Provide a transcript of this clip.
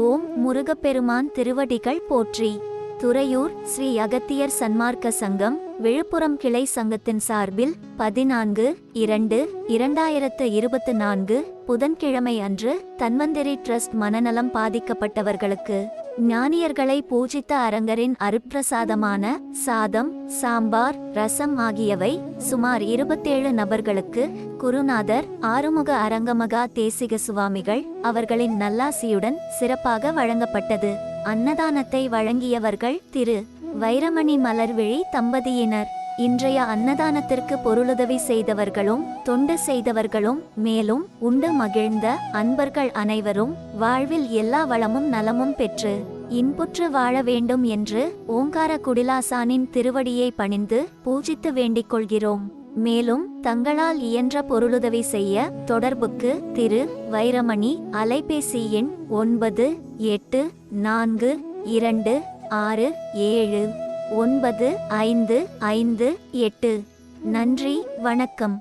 ஓம் முருகப்பெருமான் திருவடிகள் போற்றி. துறையூர் ஸ்ரீ அகத்தியர் சன்மார்க்க சங்கம் விழுப்புரம் கிளை சங்கத்தின் சார்பில் பதினான்கு இரண்டு இரண்டாயிரத்து இருபத்து நான்கு புதன்கிழமை அன்று தன்வந்திரி ட்ரஸ்ட் மனநலம் பாதிக்கப்பட்டவர்களுக்கு. ஞானியர்களை பூஜித்த அரங்கரின் அருப்பிரசாதமான சாதம் சாம்பார் ரசம் ஆகியவை சுமார் இருபத்தேழு நபர்களுக்கு குருநாதர் ஆறுமுக அரங்கமகா தேசிக சுவாமிகள் அவர்களின் நல்லாசியுடன் சிறப்பாக வழங்கப்பட்டது. அன்னதானத்தை வழங்கியவர்கள் திரு. வைரமணி மலர்விழி தம்பதியினர். இன்றைய அன்னதானத்திற்கு பொருளுதவி செய்தவர்களும் தொண்டு செய்தவர்களும் மேலும் உண்டு மகிழ்ந்த அன்பர்கள் அனைவரும் வாழ்வில் எல்லா வளமும் நலமும் பெற்று இன்புற்று வாழ வேண்டும் என்று ஓங்கார குடிலாசானின் திருவடியை பணிந்து பூஜித்து வேண்டிக் கொள்கிறோம். மேலும் தங்களால் இயன்ற பொருளுதவி செய்ய தொடர்புக்கு திரு. வைரமணி அலைபேசி எண் ஒன்பது எட்டு நான்கு இரண்டு ஆறு ஏழு ஒன்பது ஐந்து ஐந்து எட்டு. நன்றி வணக்கம்.